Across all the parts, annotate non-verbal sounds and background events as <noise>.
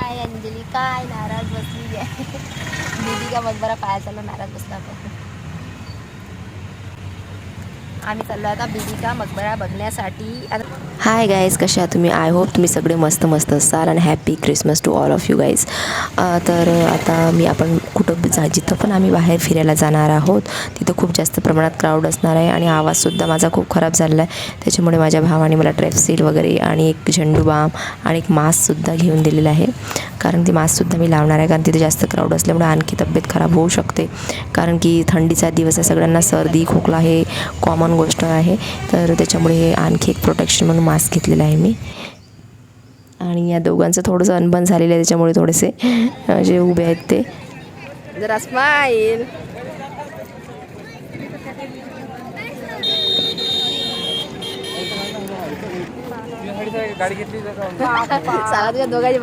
काय अंजली काय नाराज बसली आहे दीदी का मकबरा पायाचाला नाराज बसला आपण आम्ही चाललो आता बिबिका मकबरा बघण्यासाठी. हाय गाईज कशा तुम्ही? आय होप तुम्ही सगळे मस्त मस्त असाल आणि happy Christmas to all of you guys तर आता मी आपण कुठं जा जिथं पण आम्ही बाहेर फिरायला जाणार आहोत तिथं खूप जास्त प्रमाणात क्राऊड असणार आहे आणि आवाजसुद्धा माझा खूप खराब झालेला आहे. त्याच्यामुळे माझ्या भावाने मला ट्रेफसील वगैरे आणि एक झेंडू बाम आणि एक मास्कसुद्धा घेऊन दिलेला आहे. कारण ती मास्कसुद्धा मी लावणार आहे कारण तिथे जास्त क्राऊड असल्यामुळे आणखी तब्येत खराब होऊ शकते. कारण की थंडीचा दिवस आहे सगळ्यांना सर्दी खोकला हे कॉमन गोष्ट आहे. तर त्याच्यामुळे हे आणखी एक प्रोटेक्शन म्हणून मास्क घेतलेलं आहे मी. आणि या दोघांचं थोडंसं अनबन झालेलं आहे त्याच्यामुळे थोडेसे जे उभे आहेत ते. जरा स्माईल गाडी घेतली साला तुझ्या दोघांची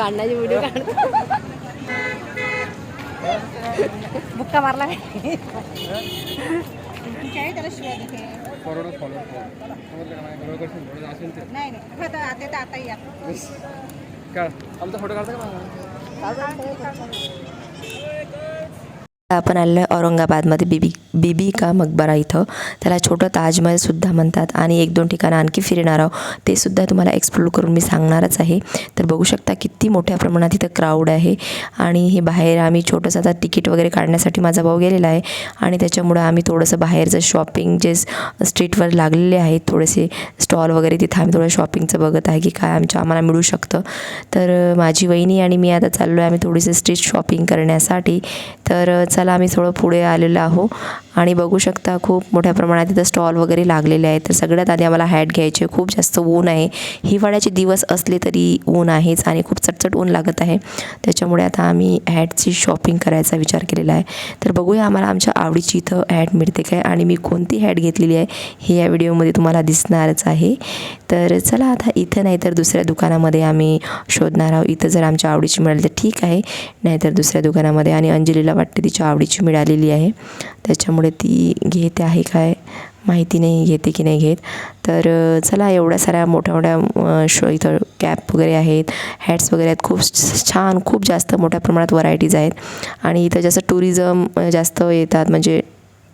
भांडणाची व्हिडिओ काढ बुक्का मारला फॉरवर्ड फॉरवर्ड बरोबर करशील थोडं असेल ते. नाही नाही. आता आता आता या. का आमचा फोटो काढता का आपण आलो आहे औरंगाबादमध्ये बीबी बीबी का मकबरा इथं. त्याला छोटं ताजमहलसुद्धा म्हणतात. आणि एक दोन ठिकाणं आणखी फिरणार आहोत. ते सुद्धा तुम्हाला एक्सप्लोर करून मी सांगणारच आहे. तर बघू शकता किती मोठ्या प्रमाणात इथं क्राऊड आहे. आणि हे बाहेर आम्ही छोटंसं आता तिकीट वगैरे काढण्यासाठी माझा भाऊ गेलेला आहे. आणि त्याच्यामुळं आम्ही थोडंसं बाहेरचं शॉपिंग जे स्ट्रीटवर लागलेले आहेत थोडेसे स्टॉल वगैरे तिथं आम्ही थोडं शॉपिंगचं बघत आहे की काय आमच्या आम्हाला मिळू शकतं. तर माझी वहिनी आणि मी आता चाललो आहे आम्ही थोडीशी स्ट्रीट शॉपिंग करण्यासाठी. तर चला आम्ही थोडं पुढे आलेलो आहो आणि बघू शकता खूप मोठ्या प्रमाणात इथं स्टॉल वगैरे लागलेले आहेत. तर सगळ्यात आधी आम्हाला हॅट घ्यायचे खूप जास्त ऊन आहे. हिवाळ्याचे दिवस असले तरी ऊन आहेच आणि खूप चटचट ऊन लागत आहे. त्याच्यामुळे आता आम्ही हॅटची शॉपिंग करायचा विचार केलेला आहे. तर बघूया आम्हाला आमच्या आवडीची इथं हॅट मिळते काय? आणि मी कोणती हॅट घेतलेली आहे हे या व्हिडिओमध्ये तुम्हाला दिसणारच आहे. तर चला आता इथं नाही तर दुसऱ्या दुकानामध्ये आम्ही शोधणार आहोत. इथं जर आमच्या आवडीची मिळाली तर ठीक आहे. नाहीतर दुसऱ्या दुकानामध्ये. आणि अंजलीला वाटते तिच्या आवडीची मिळालेली आहे. त्याच्यामुळे ती घेते आहे काय माहिती नाही घेते की नाही घेत. तर चला एवढ्या साऱ्या मोठ्या मोठ्या शो इथं कॅप वगैरे आहेत. हॅट्स वगैरे आहेत. खूप छान खूप जास्त मोठ्या प्रमाणात व्हरायटीज आहेत. आणि इथं जास्त टुरिझम जास्त येतात. म्हणजे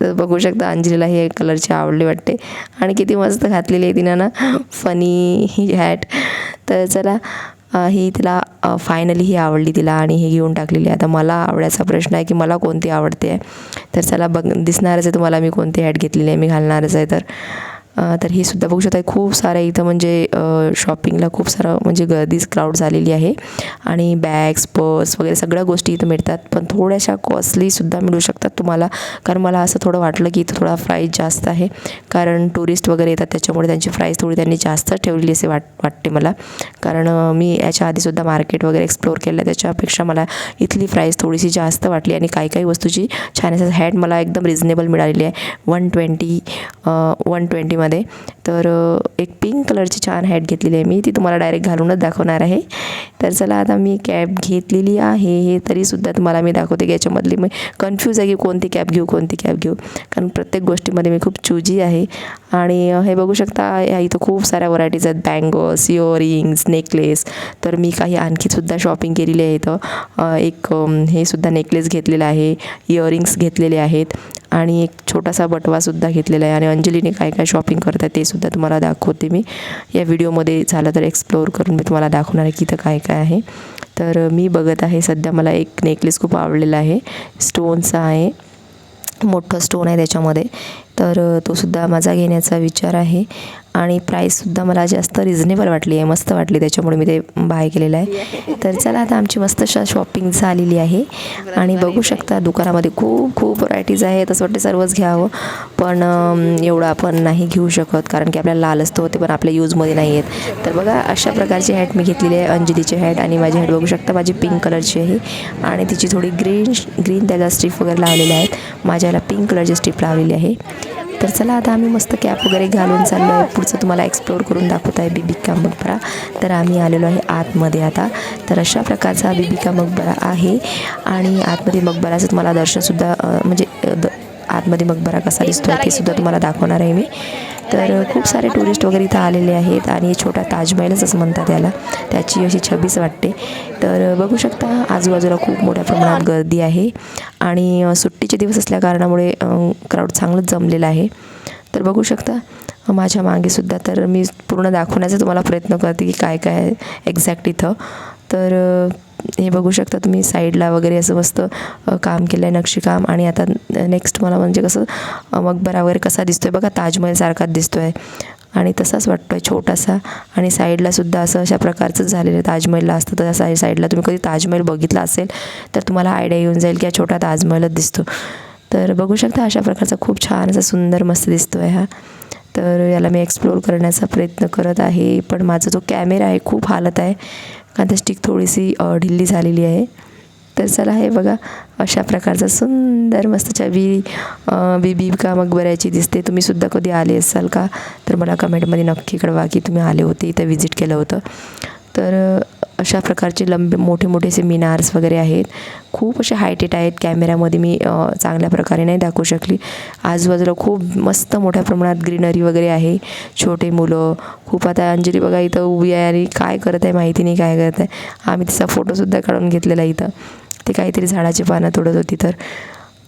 बघू शकता अंजलीला हे कलरची आवडली वाटते. आणि किती मस्त घातलेली आहे तिनं ना. <laughs> फनी ही हॅट तर चला ही तिला फायनली ही आवडली तिला आणि ही घेऊन टाकलेली. आहे आता मला आवडायचा प्रश्न आहे की मला कोणती आवडते? आहे तर चला बघ दिसणारच आहे तुम्हाला मी कोणती हॅट घेतलेली आहे मी घालणारच आहे तर. तर हे सुद्धा बघू शकता. खूप साऱ्या इथं म्हणजे शॉपिंगला खूप सारं म्हणजे गर्दीच क्राऊड झालेली आहे. आणि बॅग्स पर्स वगैरे सगळ्या गोष्टी इथं मिळतात. पण थोड्याशा कॉस्टलीसुद्धा मिळू शकतात तुम्हाला. कारण मला असं थोडं वाटलं की इथं थोडा प्राईस जास्त आहे. कारण टुरिस्ट वगैरे येतात त्याच्यामुळे त्यांची प्राईस थोडी त्यांनी जास्त ठेवलेली असे वाट वाटते मला. कारण मी याच्या आधीसुद्धा मार्केट वगैरे एक्सप्लोअर केलं. त्याच्यापेक्षा मला इथली प्राईस थोडीशी जास्त वाटली. आणि काही काही वस्तूची छान असं हॅट मला एकदम रिजनेबल मिळालेली आहे. वन ट्वेंटी वन ट्वेंटी ट्वेंटीमध्ये तर एक पिंक कलरची छान हॅट घेतलेली आहे मी. ती तुम्हाला डायरेक्ट घालूनच दाखवणार आहे. तर चला आता मी कॅब घेतलेली आहे. हे तरीसुद्धा तुम्हाला मी दाखवते की याच्यामधली मी कन्फ्यूज आहे की कोणती कॅब घेऊ कोणती कॅब घेऊ. कारण प्रत्येक गोष्टीमध्ये मी खूप चुजी आहे. आणि हे बघू शकता या इथं खूप साऱ्या व्हरायटीज आहेत. बँगल्स इयरिंग्स नेकलेस तर मी काही आणखीसुद्धा शॉपिंग केलेली आहे इथं. एक हे सुद्धा नेकलेस घेतलेला आहे. इयरिंग्स घेतलेले आहेत. आणि एक छोटासा बटवासुद्धा घेतलेला आहे. आणि अंजलीने काय काय शॉपिंग करतात ते सुद्धा तुम्हाला दाखवते मी. या व्हिडिओमध्ये झालं तर एक्सप्लोअर करून मी तुम्हाला दाखवणार आहे की इथं काय काय आहे. तर मी बघत आहे सध्या मला एक नेकलेस खूप आवडलेला आहे. स्टोनचा आहे. मोठं स्टोन आहे त्याच्यामध्ये. तर तो सुद्धा माझा घेण्याचा विचार आहे. आणि प्राईससुद्धा मला जास्त रिझनेबल वाटली आहे मस्त वाटली. त्याच्यामुळे मी ते बाय केलेलं आहे. तर चला आता आमची मस्त शा शॉपिंग झालेली आहे. आणि बघू शकता दुकानामध्ये खूप खूप व्हरायटीज आहेत. असं वाटते सर्वच घ्यावं. पण एवढं आपण नाही घेऊ शकत. कारण की आपल्याला लाल असतो ते पण आपल्या यूजमध्ये नाही आहेत तर बघा अशा प्रकारची हॅट मी घेतलेली आहे. अंजलीची हॅट आणि माझी हॅट बघू शकता माझी पिंक कलरची आहे. आणि तिची थोडी ग्रीन ग्रीन त्याला स्ट्रीप वगैरे लावलेल्या आहेत. माझ्याला पिंक कलरची स्ट्रीप लावलेली आहे. तर चला आता आम्ही मस्त कॅप वगैरे घालून चाललो आहे पुढचं तुम्हाला एक्सप्लोअर करून दाखवत आहे बिबिका मकबरा. तर आम्ही आलेलो आहे आतमध्ये आता. तर अशा प्रकारचा बिबिका मकबरा आहे. आणि आतमध्ये मकबराचं तुम्हाला दर्शनसुद्धा म्हणजे द आतमध्ये मकबरा कसा दिसतो आहे ते सुद्धा तुम्हाला दाखवणार आहे मी. तर खूप सारे टुरिस्ट वगैरे इथं आलेले आहेत आणि छोटा ताजमहलच असं म्हणतात त्याला त्याची अशी छबीच वाटते. तर बघू शकता आजूबाजूला खूप मोठ्या प्रमाणात गर्दी आहे. आणि सुट्टीचे दिवस असल्या कारणामुळे क्राऊड चांगलंच जमलेलं आहे. तर बघू शकता माझ्या मागेसुद्धा तर मी पूर्ण दाखवण्याचा तुम्हाला प्रयत्न करते की काय काय एक्झॅक्ट इथं. तर हे बघू शकता तुम्ही साईडला वगैरे असं मस्त काम केलं आहे नक्षीकाम आणि आता नेक्स्ट मला म्हणजे कसं मकबरा वगैरे कसा दिसतो आहे बघा ताजमहलसारखाच दिसतो आहे आणि तसाच वाटतो आहे छोटासा. आणि साईडला सुद्धा असं अशा प्रकारचंच झालेलं आहे ताजमहलला असतं तर साई साईडला तुम्ही कधी ताजमहल बघितला असेल तर तुम्हाला आयडिया येऊन जाईल की हा छोटा ताजमहलच दिसतो. तर बघू शकता अशा प्रकारचा खूप छान असा सुंदर मस्त दिसतो आहे हा. तर याला मी एक्सप्लोअर करण्याचा प्रयत्न करत आहे पण माझा जो कॅमेरा आहे खूप हालत आहे. आता स्टिक थोडीशी ढिल्ली झालेली आहे. तर चला हे बघा अशा प्रकारचा सुंदर मस्त छबी अ, बीबी का मकबऱ्याची दिसते. तुम्ही सुद्धा कधी आले असाल का? तर मला कमेंटमध्ये नक्की कळवा की तुम्ही आले होते इथं व्हिजिट केलं होतं. तर अशा प्रकारचे लंबे मोठे मोठे असे मिनार्स वगैरे आहेत. खूप असे हायटेट आहेत. कॅमेऱ्यामध्ये मी चांगल्या प्रकारे नाही दाखवू शकली. आजूबाजूला खूप मस्त मोठ्या प्रमाणात ग्रीनरी वगैरे आहे. छोटे मुलं. खूप आता अंजली बघा इथं उभी आहे आणि काय करत आहे माहिती नाही काय करत आहे. आम्ही तिचा फोटोसुद्धा काढून घेतलेला इथं. ते काहीतरी झाडाची पानं तोडत होती तर.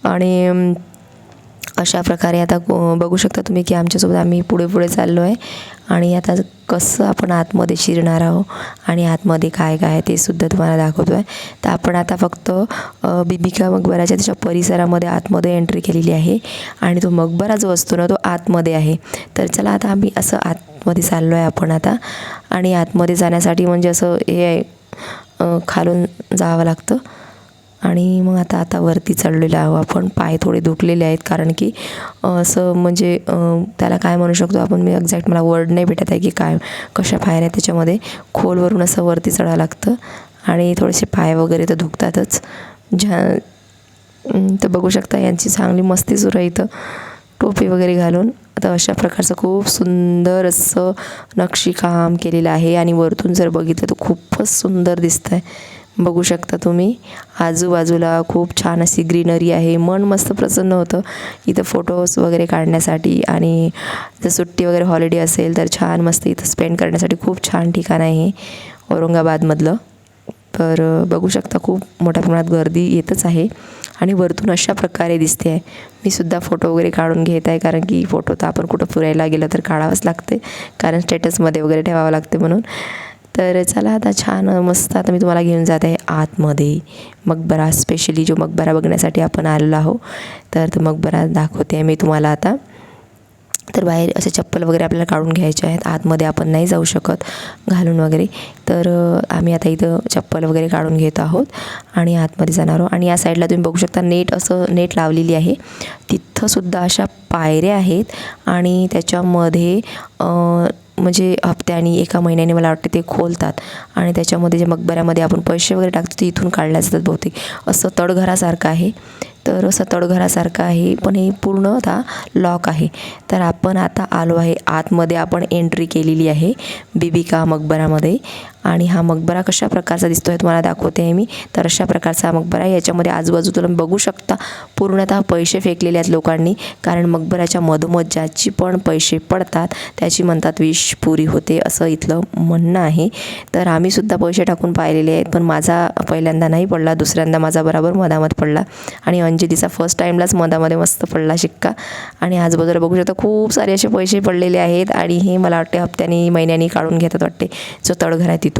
आणि अशा प्रकारे आता बघू शकता तुम्ही की आमच्यासोबत आम्ही पुढे पुढे चाललो आहे. आणि आता कसं आपण आतमध्ये शिरणार आहोत आणि आतमध्ये काय काय आहे ते सुद्धा तुम्हाला दाखवतो आहे तर आपण आता फक्त बिबिका मकबराच्या त्याच्या परिसरामध्ये आतमध्ये एंट्री केलेली आहे. आणि तो मकबरा जो असतो ना तो आतमध्ये आहे. तर चला आता आम्ही असं आतमध्ये चाललो आहे आपण आता. आणि आतमध्ये जाण्यासाठी म्हणजे असं हे आहे खालून जावं लागतं. आणि मग आता आता वरती चढलेलो आहो आपण पाय थोडे दुखलेले आहेत कारण की असं म्हणजे त्याला काय म्हणू शकतो आपण? मी एक्झॅक्ट मला वर्ड नाही भेटत आहे की काय कशा पायऱ्या त्याच्यामध्ये. खोलवरून असं वरती चढावं लागतं. आणि थोडेसे पाय वगैरे तर दुखतातच. ज्या तर बघू शकता यांची चांगली मस्ती सुरू आहे इथं. टोपी वगैरे घालून. आता अशा प्रकारचं खूप सुंदर असं नक्षीकाम केलेलं आहे. आणि वरतून जर बघितलं तर खूपच सुंदर दिसतं आहे बघू शकता तुम्ही. आजूबाजूला खूप छान अशी ग्रीनरी आहे. मन मस्त प्रसन्न होतं. इथं फोटोज वगैरे काढण्यासाठी आणि जर सुट्टी वगैरे हॉलिडे असेल तर छान मस्त इथं स्पेंड करण्यासाठी खूप छान ठिकाण आहे. औरंगाबादमधलं. तर बघू शकता खूप मोठ्या प्रमाणात गर्दी येतच आहे. आणि वरतून अशा प्रकारे दिसते. आहे मी सुद्धा फोटो वगैरे काढून घेत आहे. कारण की फोटो तर आपण कुठं फिरायला गेलं तर काढावंच लागते कारण स्टेटसमध्ये वगैरे ठेवावं लागते म्हणून. तर चला आता छान मस्त आता मी तुम्हाला घेऊन जात आहे आतमध्ये. मकबरा स्पेशली जो मकबरा बघण्यासाठी आपण आलेलो आहो तर तो मकबरा दाखवते मी तुम्हाला आता. तर बाहेर असे चप्पल वगैरे आपल्याला काढून घ्यायचे आहेत. आतमध्ये आपण नाही जाऊ शकत घालून वगैरे. तर आम्ही आता इथं चप्पल वगैरे काढून घेत आहोत आणि आतमध्ये जाणार आहोत. आणि या साईडला तुम्ही बघू शकता नेट असं नेट लावलेली आहे. तिथंसुद्धा अशा पायऱ्या आहेत आणि त्याच्यामध्ये म्हणजे हप्त्यानी एका महिन्याने मला वाटते ते खोलतात. आणि त्याच्यामध्ये जे मकबऱ्यामध्ये आपण पैसे वगैरे टाकतो ते इथून काढल्या जातात बहुतेक. असं तडघरासारखं आहे. तर असं तडघरासारखं आहे पण हे पूर्णतः लॉक आहे. तर आपण आता आलो आहे. आतमध्ये आपण एंट्री केलेली आहे. बिबिका मकबरामध्ये आणि हा मकबरा कशा प्रकारचा दिसतो आहे तुम्हाला दाखवते आहे मी. तर अशा प्रकारचा हा मकबरा आहे. याच्यामध्ये आजूबाजू तुम्ही बघू शकता. पूर्णतः पैसे फेकलेले आहेत लोकांनी. कारण मकबराच्या मधोमध ज्याची पण पैसे पडतात. त्याची म्हणतात विष पुरी होते असं इथलं म्हणणं आहे. तर आम्हीसुद्धा पैसे टाकून पाहिलेले आहेत. पण माझा पहिल्यांदा नाही पडला. दुसऱ्यांदा माझा बरोबर मधामध पडला. आणि अंजलीचा फर्स्ट टाईमलाच मधामध्ये मस्त पडला शिक्का. आणि आजूबाजूला बघू शकता खूप सारे असे पैसे पडलेले आहेत. आणि हे मला वाटते हप्त्याने महिन्यानी काढून घेतात वाटते. जो तडघर आहे तिथून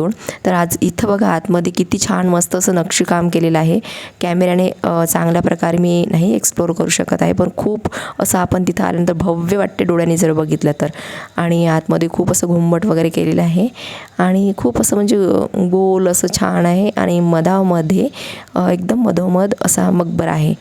तर आज इथं बघा आतमध्ये किती छान मस्त असं नक्षीकाम केलेलं आहे. कॅमेऱ्याने चांगल्या प्रकारे मी नाही एक्सप्लोर करू शकत आहे पण खूप असं आपण तिथं आल्यानंतर भव्य वाटते डोळ्याने जर बघितलं तर. आणि आतमध्ये खूप असं घुंबट वगैरे केलेलं आहे. आणि खूप असं म्हणजे गोल असं छान आहे. आणि मधामध्ये एकदम मधोमध असा मकबरा आहे.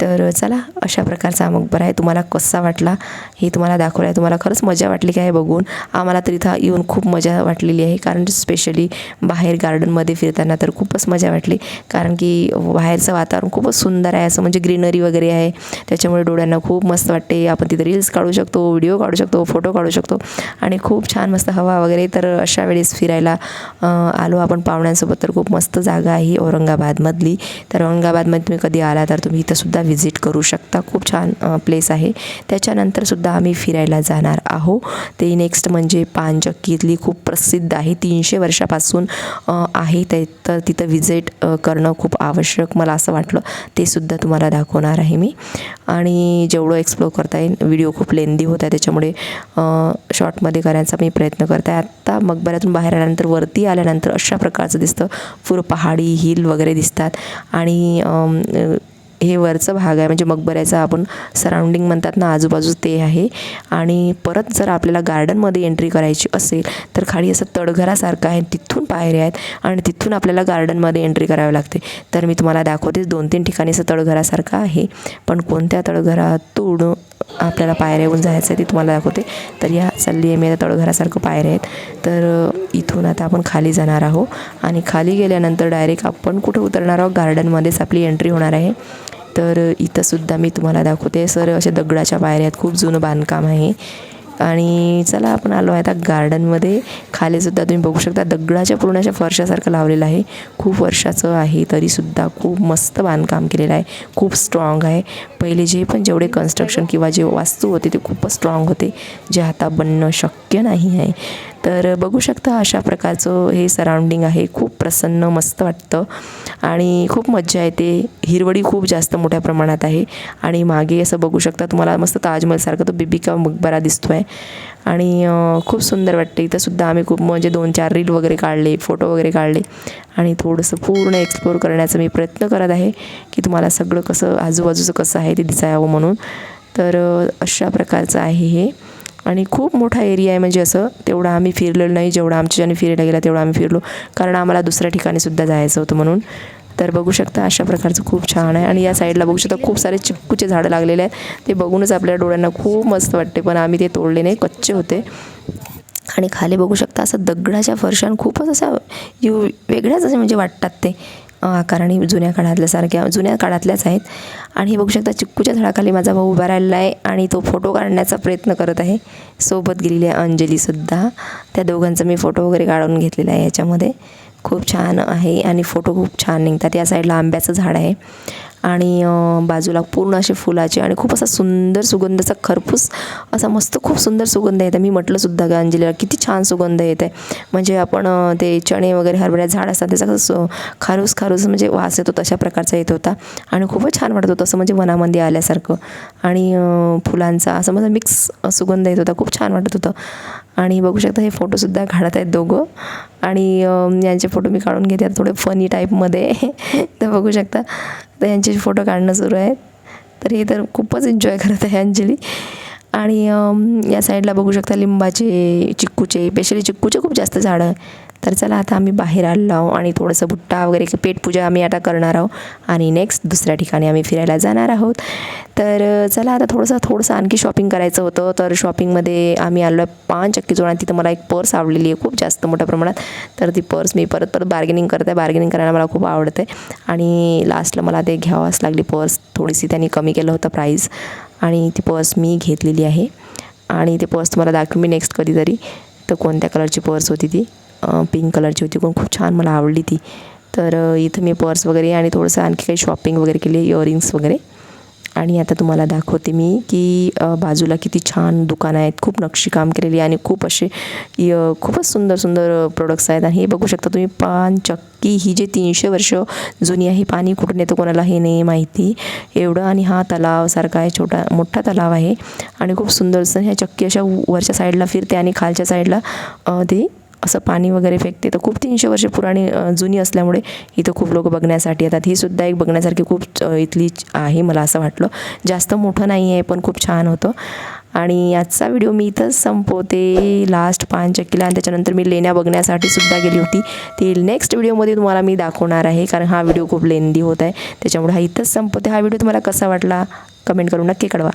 तर चला अशा प्रकारचा मकबरा आहे. तुम्हाला कसा वाटला हे तुम्हाला दाखवलं आहे तुम्हाला खरंच मजा वाटली काय बघून? आम्हाला तर इथं येऊन खूप मजा वाटलेली आहे. कारण स्पेशली बाहेर गार्डनमध्ये फिरताना तर खूपच मजा वाटली. कारण की बाहेरचं वातावरण खूपच सुंदर आहे. असं म्हणजे ग्रीनरी वगैरे आहे. त्याच्यामुळे डोळ्यांना खूप मस्त वाटते. आपण तिथं रील्स काढू शकतो व्हिडिओ काढू शकतो फोटो काढू शकतो. आणि खूप छान मस्त हवा वगैरे. तर अशा वेळेस फिरायला आलो आपण पाहुण्यांसोबत. तर खूप मस्त जागा आहे औरंगाबादमधली. तर औरंगाबादमध्ये तुम्ही कधी आला तर तुम्ही इथंसुद्धा व्हिजिट करू शकता. खूप छान प्लेस आहे. त्याच्यानंतरसुद्धा आम्ही फिरायला जाणार आहो ते नेक्स्ट म्हणजे पानचक्कीतली खूप प्रसिद्ध आहे. तीनशे वर्षापासून आहे. ते तर तिथं व्हिजिट करणं खूप आवश्यक मला असं वाटलं. ते सुद्धा तुम्हाला दाखवणार आहे मी. आणि जेवढं एक्सप्लोर करता येईल व्हिडिओ खूप लेंदी होत आहे. त्याच्यामुळे शॉर्टमध्ये करायचा मी प्रयत्न करते आत्ता मकबऱ्यातून बाहेर आल्यानंतर वरती आल्यानंतर अशा प्रकारचं दिसतं. पूर्ण पहाडी हिल वगैरे दिसतात. आणि हे वरचं भाग आहे. म्हणजे मकबऱ्याचा आपण सराउंडिंग म्हणतात ना आजूबाजू ते आहे. आणि परत जर आपल्याला गार्डनमध्ये एंट्री करायची असेल तर खाली असं तडघरासारखं आहे. तिथून पायऱ्या आहेत आणि तिथून आपल्याला गार्डनमध्ये एंट्री करावी लागते. तर मी तुम्हाला दाखवते दोन तीन ठिकाणी असं तळघरासारखं आहे. पण कोणत्या तळघरातून आपल्याला पायऱ्या येऊन जायचं आहे ते तुम्हाला दाखवते. तर या चालली आहे मी आता तळघरासारखं पायऱ्या आहेत. तर इथून आता आपण खाली जाणार आहोत. आणि खाली गेल्यानंतर डायरेक्ट आपण कुठं उतरणार आहोत? गार्डनमध्येच आपली एंट्री होणार आहे. तर इथंसुद्धा मी तुम्हाला दाखवते. सर अशा दगडाच्या पायऱ्या आहेत. खूप जुनं बांधकाम आहे. आणि चला आपण आलो आहे आता गार्डनमध्ये खालीसुद्धा तुम्ही बघू शकता दगडाच्या पूर्ण अशा फरशासारखं लावलेलं आहे. खूप वर्षाचं आहे तरीसुद्धा खूप मस्त बांधकाम केलेलं आहे. खूप स्ट्रॉंग आहे. पहिले जे पण जेवढे कन्स्ट्रक्शन किंवा जे वास्तू होते ते खूपच स्ट्रॉंग होते. जे आता बनणं शक्य नाही आहे. तर बघू शकता अशा प्रकारचं हे सराउंडिंग आहे. खूप प्रसन्न मस्त वाटतं. आणि खूप मज्जा येते. हिरवळी खूप जास्त मोठ्या प्रमाणात आहे. आणि मागे असं बघू शकता तुम्हाला मस्त ताजमहलसारखं तो बिबिका मकबरा दिसतो आहे आणि खूप सुंदर वाटते. इथंसुद्धा आम्ही खूप म्हणजे दोन चार रील वगैरे काढले फोटो वगैरे काढले. आणि थोडंसं पूर्ण एक्सप्लोर करण्याचा मी प्रयत्न करत आहे की तुम्हाला सगळं कसं आजूबाजूचं कसं आहे ते दिसावं म्हणून. तर अशा प्रकारचं आहे हे. आणि खूप मोठा एरिया आहे म्हणजे असं तेवढं आम्ही फिरलेलो नाही. जेवढं आमच्याने फिरायला गेला तेवढं आम्ही फिरलो. कारण आम्हाला दुसऱ्या ठिकाणी सुद्धा जायचं होतं म्हणून. तर बघू शकता अशा प्रकारचं खूप छान आहे. आणि या साईडला बघू शकता खूप सारे चिक्कूचे झाडं लागलेले आहेत. ते बघूनच आपल्या डोळ्यांना खूप मस्त वाटते. पण आम्ही ते तोडले नाही कच्चे होते. आणि खाली बघू शकता असं दगडाच्या फरशान खूपच असा यू वेगळ्याच असे म्हणजे वाटतात ते. आकाराने जुन्या काळातल्यासारख्या जुन्या काळातल्याच आहेत. आणि हे बघू शकता चिक्कूच्या झाडाखाली माझा भाऊ उभा राहिलेला आहे आणि तो फोटो काढण्याचा प्रयत्न करत आहे. सोबत गेलेली आहे अंजलीसुद्धा त्या दोघांचा मी फोटो वगैरे काढून घेतलेला आहे याच्यामध्ये. खूप छान आहे आणि फोटो खूप छान निघतात. या साईडला आंब्याचं झाड आहे. आणि बाजूला पूर्ण असे फुलाचे आणि खूप असा सुंदर सुगंध असा खरपूस असा मस्त खूप सुंदर सुगंध येतं. मी म्हटलंसुद्धा का अंजलीला किती छान सुगंध येत. आहे म्हणजे आपण ते चणे वगैरे हरभऱ्या झाड असतात त्याचा कसं खारूस खारूस म्हणजे वास येतो तशा प्रकारचा येत होता. आणि खूपच छान वाटत होतं असं म्हणजे वनामध्ये आल्यासारखं. आणि फुलांचा असं म्हणजे मिक्स सुगंध येत होता खूप छान वाटत होतं. आणि बघू शकता हे फोटोसुद्धा काढत आहेत दोघं. आणि यांचे फोटो मी काढून घेते थोडे फनी टाईपमध्ये <laughs> तर बघू शकता. तर यांचे फोटो काढणं सुरू आहे. तर हे तर खूपच एन्जॉय करत आहे अंजली. आणि या साईडला बघू शकता लिंबाचे चिक्कूचे स्पेशली चिक्कूचे खूप जास्त झाडं. आहे तर चला आता आम्ही बाहेर आलो आहो आणि थोडंसं भुट्टा वगैरे पेटपूजा आम्ही आता करणार आहोत. आणि नेक्स्ट दुसऱ्या ठिकाणी आम्ही फिरायला जाणार आहोत. तर चला आता थोडंसं थोडंसं आणखी शॉपिंग करायचं होतं. तर शॉपिंगमध्ये आम्ही आलो आहे पाच चक्की जोडा तिथं मला एक पर्स आवडलेली आहे खूप जास्त मोठ्या प्रमाणात. तर ती पर्स मी परत परत बार्गेनिंग करते. बार्गेनिंग करायला मला खूप आवडते. आणि लास्टला मला ते घ्यावाच लागली पर्स थोडीशी त्यांनी कमी केलं होतं प्राईस आणि ती पर्स मी घेतलेली आहे. आणि ती पर्स तुम्हाला दाखवून मी नेक्स्ट कधीतरी. तर कोणत्या कलरची पर्स होती ती? पिंक कलरची होती. पण खूप छान मला आवडली ती. तर इथं मी पर्स वगैरे आणि थोडंसं आणखी काही शॉपिंग वगैरे केली इयरिंग्स वगैरे. आणि आता तुम्हाला दाखवते मी की बाजूला किती छान दुकानं आहेत. खूप नक्षीकाम केलेली आणि खूप असे य- खूपच सुंदर सुंदर प्रोडक्ट्स आहेत. आणि हे बघू शकता तुम्ही पान चक्की ही जे तीनशे वर्ष जुनी आहे पाणी कुठून येतं कोणाला हे नाही माहिती. एवढं आणि हा तलावसारखा आहे छोटा मोठा तलाव आहे. आणि खूप सुंदर असं ह्या चक्की अशा वरच्या साईडला फिरते आणि खालच्या साईडला ते असं पाणी वगैरे फेकते. तर खूप तीनशे वर्ष पुराणी जुनी असल्यामुळे इथं खूप लोक बघण्यासाठी येतात. ही सुद्धा एक बघण्यासारखी खूप इथली आहे मला असं वाटलं. जास्त मोठं नाही आहे पण खूप छान होतं. आणि आजचा व्हिडिओ मी इथंच संपवते. लास्ट पान चक्कीला. आणि त्याच्यानंतर मी लेण्या बघण्यासाठी सुद्धा गेली होती. ती नेक्स्ट व्हिडिओमध्ये तुम्हाला मी दाखवणार आहे कारण हा व्हिडिओ खूप लेंदी होत आहे. त्याच्यामुळे हा इथंच संपवते. हा व्हिडिओ तुम्हाला कसा वाटला? कमेंट करून नक्की कळवा.